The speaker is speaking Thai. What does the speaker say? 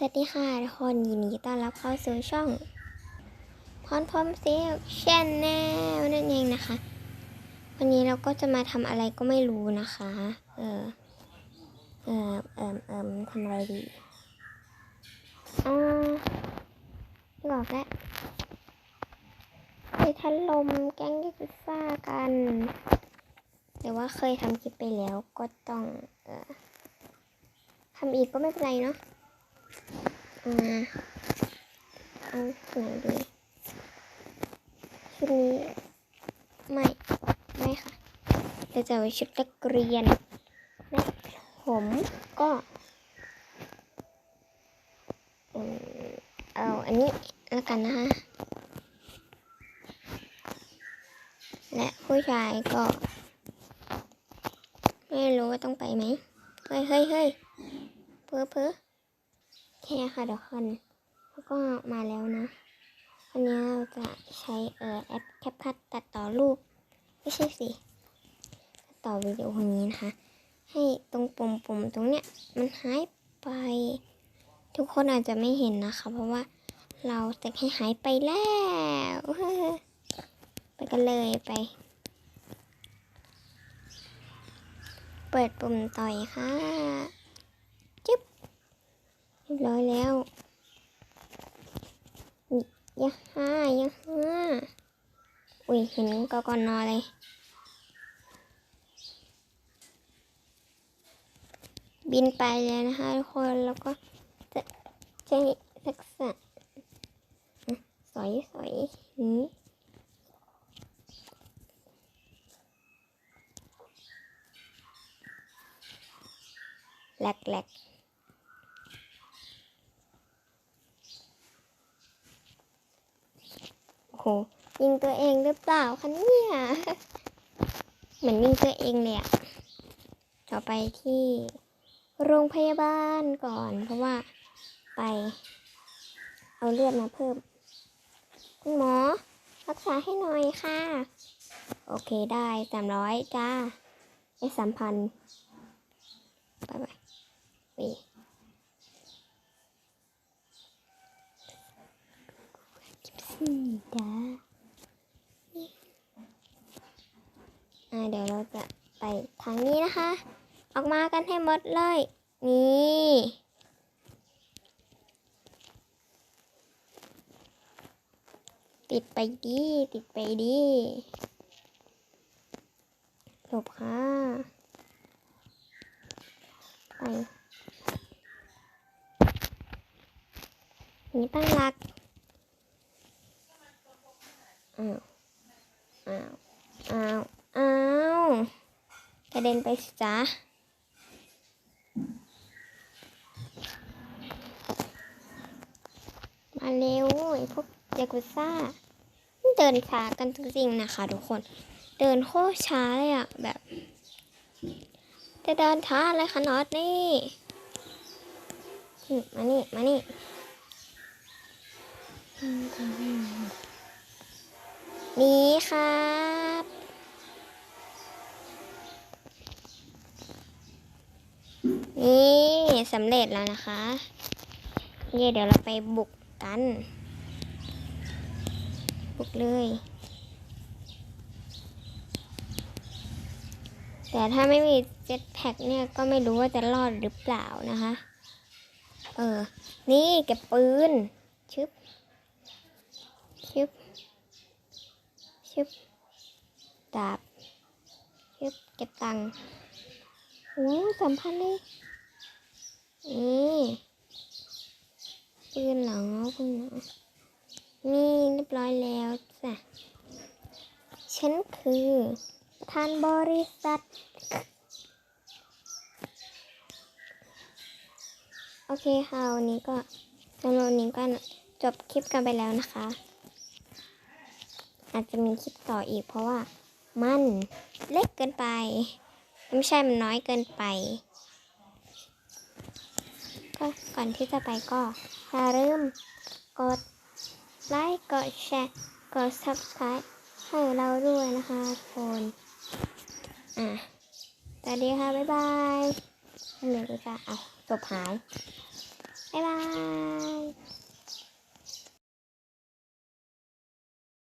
สวัสดีค่ะทุกคนยินดีต้อนรับเข้าสู่ช่องพรพรหมเซลชแนลนั่นเองนะคะ วันนี้เราก็จะมาทำอะไรก็ไม่รู้นะคะ เออเออเออเออทำอะไรดีอ่าไม่บอกแล้วไปทันลมแก๊งยิปซ่ากันแต่ว่าเคยทำคลิปไปแล้วก็ต้อง เออทำอีกก็ไม่เป็นไรเนาะ อ่าเอาไหนดีชุดนี้ไม่ ไม่ค่ะเราจะเอาชุดนักเรียนและผมก็เอาอันนี้แล้วกันนะคะและผู้ชายก็ ไม่รู้ว่าต้องไปไหม เฮ้ยเฮ้ยเฮ้ยเพ้อเพ้อ เคค่ะเดี๋ยวคนก็มาแล้วนะวันนี้เราจะใช้เอ่อแอปแคปคัตตัดต่อรูปไม่ใช่สิตัดต่อวิดีโอคนนี้นะคะ ให้ตรงปุ่มปุ่มๆตรงเนี้ยมันหายไป ทุกคนอาจจะไม่เห็นนะคะ เพราะว่าเราแต่ให้หายไปแล้วไปกันเลยไป เปิดปุ่มต่อยค่ะ รียบร้อยแล้วนี่ยะฮ่ายะฮ่าอุ้ยเห็นกกนอเลยบินไปเลยนะคะทุกคนแล้วก็จะใช้ทักษะอะสอยสอยนี้แหลกแหลก โอ้โห ยิงตัวเองหรือเปล่าคะเนี่ยเหมือนยิงตัวเองเลยอะต่อไปที่โรงพยาบาลก่อน เพราะว่าไป เอาเลือดมาเพิ่ม คุณหมอ รักษาให้หน่อยค่ะ โอเคได้สามร้อยจ้าไอ้สามพันไปไปวีี่จ้าอ่าเดี๋ยวเราจะไปทางนี้นะคะ ออกมากันให้หมดเลย นี่ติดไปดีติดไปดีหลบค่ะไปนี่ตั้งหลัก อ้าวอ้าวอ้าวอ้าวกระเด็นไปสิจ๊ะมาเร็วไอ้พวกยากุซ่าเดินช้ากันจริงๆนะคะทุกคน เดินโคตรช้าเลยอะแบบจะเดินช้าอะไรขนาดนี้อืมมานี่ มานี่ นี่ครับนี่สำเร็จแล้วนะคะเย่เดี๋ยวเราไปบุกกัน บุกเลย แต่ถ้าไม่มีเจ็ตแพ็กเนี่ยก็ไม่รู้ว่าจะรอดหรือเปล่านะคะ เออ นี่เก็บปืน ชึบ ชึบ ชึบดาบชึบเก็บตังค์โอ้สามพันเลยนี่ปืนเหรอปืนเหรอนี่เรียบร้อยแล้วจ้ะฉันคือท่านบริษัท โอเคค่ะ วันนี้ก็สำหรับวันนี้ก็จบคลิปกันไปแล้วนะคะ อาจจะมีคลิปต่ออีก เพราะว่ามันเล็กเกินไป ไม่ใช่มันน้อยเกินไป ก็ก่อนที่จะไปก็อย่าลืมกดไลค์กดแชร์กด subscribe ให้เราด้วยนะคะทุกคนอะสวัสดีค่ะ บ๊ายบายไม่เหลือก็จะเอาจบหาย บ๊ายบาย